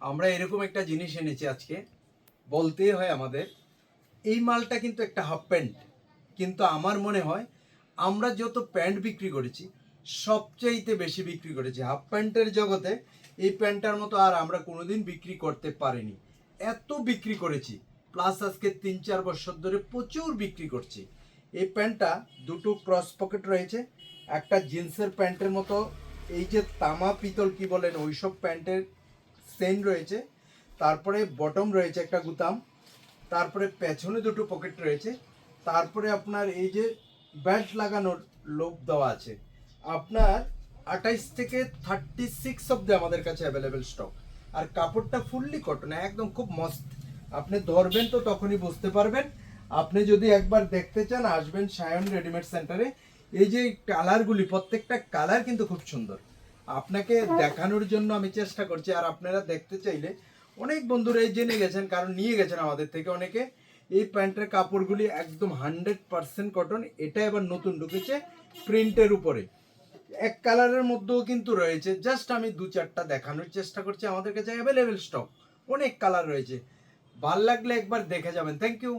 আমরা এরকম একটা জিনিস এনেছি আজকে। বলতেই হয় আমাদের, এই মালটা কিন্তু একটা হাফ প্যান্ট কিন্তু আমার মনে হয়, আমরা যত প্যান্ট বিক্রি করেছি, সবচাইতে বেশি বিক্রি করেছি। হাফ প্যান্টের জগতে এই প্যান্টটার মতো আর আমরা কোনোদিন বিক্রি করতে পারিনি। এত বিক্রি করেছি প্লাস আজকে তিন চার বছর ধরে প্রচুর বিক্রি করছি। এই প্যান্টটা দুটো ক্রস পকেট রয়েছে, একটা জিন্সের প্যান্টের মতো, এই যে তামা পিতল কি বলেন, ওইসব প্যান্টের সেন রয়েছে, তারপরে বটম রয়েছে একটা গুতাম তারপরে পেছনে দুটো পকেট রয়েছে, তারপরে আপনার এই যে বেল্ট লাগানোর লোক দেওয়া আছে। আপনার আঠাইশ থেকে থার্টি সিক্স অব্দি আমাদের কাছে অ্যাভেলেবেল স্টক আর কাপড়টা ফুললি কটন একদম খুব মস্ত। আপনি ধরবেন তো তখনই বুঝতে পারবেন। আপনি যদি একবার দেখতে চান, আসবেন সায়ন রেডিমেড সেন্টারে এই যে কালারগুলি প্রত্যেকটা কালার কিন্তু খুব সুন্দর। আপনাকে দেখানোর জন্য আমি চেষ্টা করছি, আর আপনারা দেখতে চাইলে অনেক বন্ধুরা এই জেনে গেছেন, কারণ নিয়ে গেছেন আমাদের থেকে অনেকে। এই প্যান্টের কাপড়গুলি একদম হান্ড্রেড পার্সেন্ট কটন এটা এবার নতুন ঢুকেছে প্রিন্টের উপরে। এক কালারের মধ্যেও কিন্তু রয়েছে, জাস্ট আমি দু চারটা দেখানোর চেষ্টা করছি, আমাদের কাছে অ্যাভেলেবেল স্টক অনেক কালার রয়েছে। ভালো লাগলে একবার দেখে যাবেন থ্যাংক ইউ